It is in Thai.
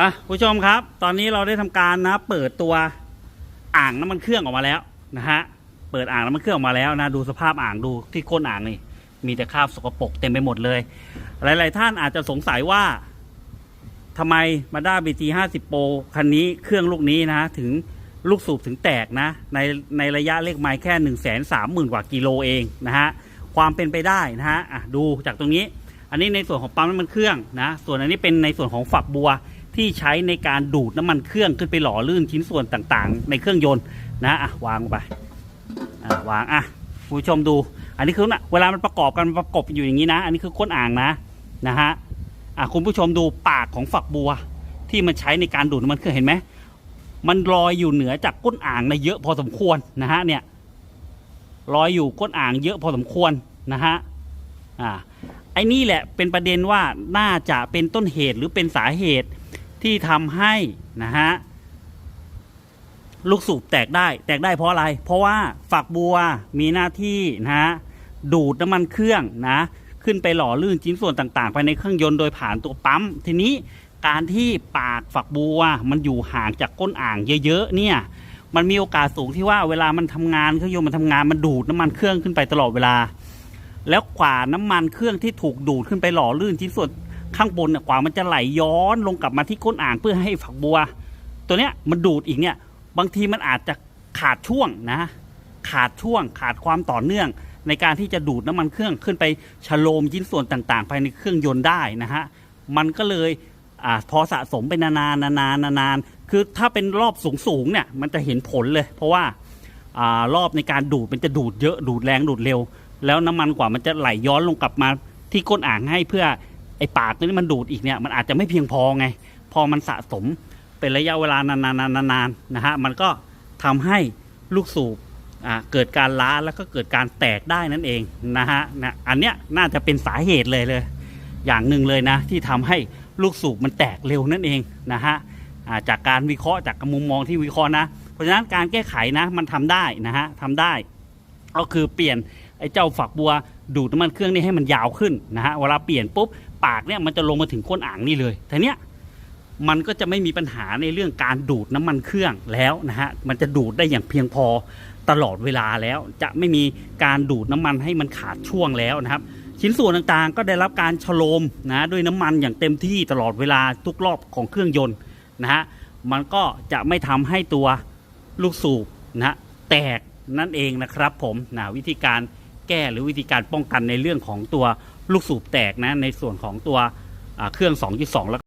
อะผู้ชมครับ ตอนนี้เราได้ทำการนะ เปิดตัวอ่างน้ำมันเครื่องออกมาแล้วนะฮะเปิดอ่างน้ำมันเครื่องออกมาแล้วนะดูสภาพอ่างดูที่ก้นอ่างนี่ มีแต่คราบสกปรกเต็มไปหมดเลย หลาย ๆ ท่านอาจจะสงสัยว่าทำไมมาด้าบีจีห้าสิบโปรคันนี้เครื่องลูกนี้นะ ถึงลูกสูบถึงแตกนะ ในในระยะเลขไมล์แค่หนึ่งแสนสามหมื่นกว่ากิโลเองนะฮะความเป็นไปได้นะฮะอะดูจากตรงนี้ อันนี้ในส่วนของปั๊มน้ำมันเครื่องนะส่วนอันนี้เป็นในส่วนของฝักบัว ที่ใช้ในการดูดน้ำมันเครื่องขึ้นไปหล่อลื่นชิ้นส่วนต่างๆ ในเครื่องยนต์นะอะวางไปอะวางอะคุณผู้ชมดู อันนี้คือนะเวลามันประกอบกันมันประกบอยู่อย่างนี้นะ อันนี้คือก้นอ่างนะนะฮะอะคุณผู้ชมดูปากของฝักบัว ที่มันใช้ในการดูดน้ำมันเครื่องเห็นไหมมันลอยอยู่เหนือจากก้นอ่างในเยอะพอสมควรนะฮะเนี่ยลอยอยู่ก้นอ่างเยอะพอสมควรนะฮะอ่าไอ้นี่แหละเป็นประเด็นว่าน่าจะเป็นต้นเหตุหรือเป็นสาเหตุ ที่ทำให้นะฮะลูกสูบแตกได้ แตกได้เพราะอะไร เพราะว่าฝักบัวมีหน้าที่นะฮะดูดน้ำมันเครื่องนะขึ้นไปหล่อลื่นชิ้นส่วนต่างๆภายในเครื่องยนต์โดยผ่านตัวปั๊ม ทีนี้การที่ปากฝักบัวมันอยู่ห่างจากก้นอ่างเยอะๆเนี่ยมันมีโอกาสสูงที่ว่าเวลามันทำงานเครื่องยนต์มันทำงานมันดูดน้ำมันเครื่องขึ้นไปตลอดเวลา แล้วกว่าน้ำมันเครื่องที่ถูกดูดขึ้นไปหล่อลื่นชิ้นส่วน ข้างบนน่ะกว่ามันจะไหลย้อนลงกลับมาที่ก้นอ่างเพื่อให้ฝักบัว ตัวเนี้ยมันดูดอีกเนี่ยบางทีมันอาจจะขาดช่วงนะ ขาดช่วงขาดความต่อเนื่อง ในการที่จะดูดน้ำมันเครื่องขึ้นไปชโลมชิ้นส่วนต่าง ๆ ภายในเครื่องยนต์ได้นะฮะมันก็เลยอพอสะสมไปนานๆนานๆนานๆคือถ้าเป็นรอบสูงๆเนี่ยมันจะเห็นผลเลย เพราะว่าอรอบในการดูดมันจะดูดเยอะดูดแรงดูดเร็ว แล้วน้ำมันกว่ามันจะไหลย้อนลงกลับมาที่ก้นอ่างให้เพื่อ ไอ้ปากตัวนี้มันดูดอีกเนี่ยมันอาจจะไม่เพียงพอไง พอมันสะสมเป็นระยะเวลานานๆนานๆนะฮะมันก็ทำให้ลูกสูบเกิดการล้าแล้วก็เกิดการแตกได้นั่นเองนะฮะนะอันเนี้ยน่าจะเป็นสาเหตุเลยเลย อย่างหนึ่งเลยนะ ที่ทำให้ลูกสูบมันแตกเร็วนั่นเองนะฮะาจากการวิเคราะห์จากมุมมองที่วิเคราะห์นะ เพราะฉะนั้นการแก้ไขนะมันทำได้นะฮะทำได้ ก็คือเปลี่ยน อ้เจ้าฝักบัวดูดน้ำมันเครื่องนี่ให้มันยาวขึ้นนะฮะเวลาเปลี่ยนปุ๊บปากเนี่ยมันจะลงมาถึงก้นอ่างนี่เลยทีเนี้ยมันก็จะไม่มีปัญหาในเรื่องการดูดน้ำมันเครื่องแล้วนะฮะมันจะดูดได้อย่างเพียงพอตลอดเวลาแล้ว จะไม่มีการดูดน้ำมันให้มันขาดช่วงแล้วนะครับ ชิ้นส่วนต่างๆ ก็ได้รับการฉโลมนะด้วยน้ำมันอย่างเต็มที่ตลอดเวลาทุกรอบของเครื่องยนต์นะฮะมันก็จะไม่ทำให้ตัวลูกสูบนะฮะแตกนั่นเองนะครับผมนะวิธีการ แก้หรือวิธีการป้องกันในเรื่องของตัวลูกสูบแตกนะในส่วนของตัวเครื่อง 2.2แล้ว